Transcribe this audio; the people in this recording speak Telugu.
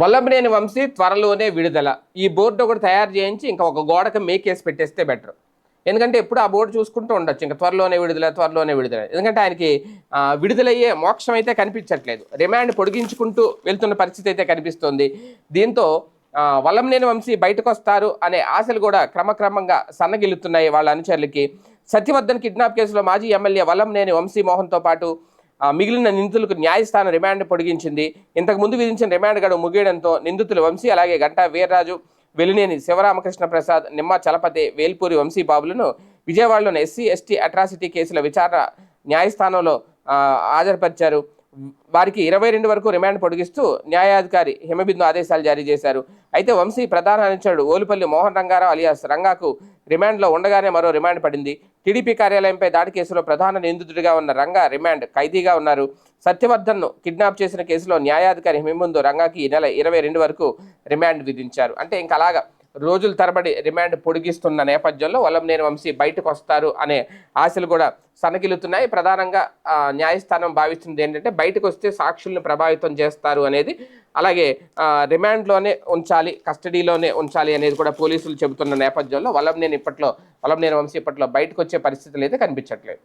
వల్లభనేని వంశీ త్వరలోనే విడుదల. ఈ బోర్డు ఒకటి తయారు చేయించి ఇంకా ఒక గోడకు మేకేసి పెట్టేస్తే బెటర్ ఎందుకంటే ఎప్పుడు ఆ బోర్డు చూసుకుంటూ ఉండొచ్చు. ఇంకా త్వరలోనే విడుదల త్వరలోనే విడుదల. ఎందుకంటే ఆయనకి విడుదలయ్యే మోక్షం అయితే కనిపించట్లేదు. రిమాండ్ పొడిగించుకుంటూ వెళ్తున్న పరిస్థితి అయితే కనిపిస్తోంది. దీంతో వలంనేని వల్లంనేని వంశీ బయటకు వస్తారు అనే ఆశలు కూడా క్రమక్రమంగా సన్నగిల్లుతున్నాయి వాళ్ళ అనుచరులకి. సత్యవర్ధన్ కిడ్నాప్ కేసులో మాజీ ఎమ్మెల్యే వల్లంనేని వంశీ మోహన్తో పాటు మిగిలిన నిందితులకు న్యాయస్థానం రిమాండ్ పొడిగించింది. ఇంతకు ముందు విధించిన రిమాండ్ గడువు ముగియడంతో నిందితులు వంశీ అలాగే గంటా వీర్రాజు వెలినేని శివరామకృష్ణ ప్రసాద్ నిమ్మ చలపతి వేల్పూరి వంశీ బాబులను విజయవాడలోని ఎస్సీ ఎస్టీ అట్రాసిటీ కేసుల విచారణ న్యాయస్థానంలో హాజరుపరిచారు. వారికి ఇరవై రెండు వరకు రిమాండ్ పొడిగిస్తూ న్యాయాధికారి హిమబిందు ఆదేశాలు జారీ చేశారు. అయితే వంశీ ప్రధాన అనుచరుడు ఓలుపల్లి మోహన్ రంగారావు అలియాస్ రంగాకు రిమాండ్లో ఉండగానే మరో రిమాండ్ పడింది. టీడీపీ కార్యాలయంపై దాడి కేసులో ప్రధాన నిందితుడిగా ఉన్న రంగా రిమాండ్ ఖైదీగా ఉన్నారు. సత్యవర్ధన్ను కిడ్నాప్ చేసిన కేసులో న్యాయాధికారి హిమబిందు రంగాకి ఈ నెల ఇరవై రెండు వరకు రిమాండ్ విధించారు. అంటే ఇంకా అలాగా రోజుల తరబడి రిమాండ్ పొడిగిస్తున్న నేపథ్యంలో వల్లంనేని వంశీ బయటకు వస్తారు అనే ఆశలు కూడా సనగిలుతున్నాయి ప్రధానంగా న్యాయస్థానం భావిస్తుంది ఏంటంటే బయటకు వస్తే సాక్షుల్ని ప్రభావితం చేస్తారు అనేది అలాగే రిమాండ్లోనే ఉంచాలి కస్టడీలోనే ఉంచాలి అనేది కూడా పోలీసులు చెబుతున్న నేపథ్యంలో వల్లంనేని ఇప్పట్లో వల్లంనేని వంశీ ఇప్పట్లో బయటకు వచ్చే పరిస్థితులు అయితే కనిపించట్లేదు.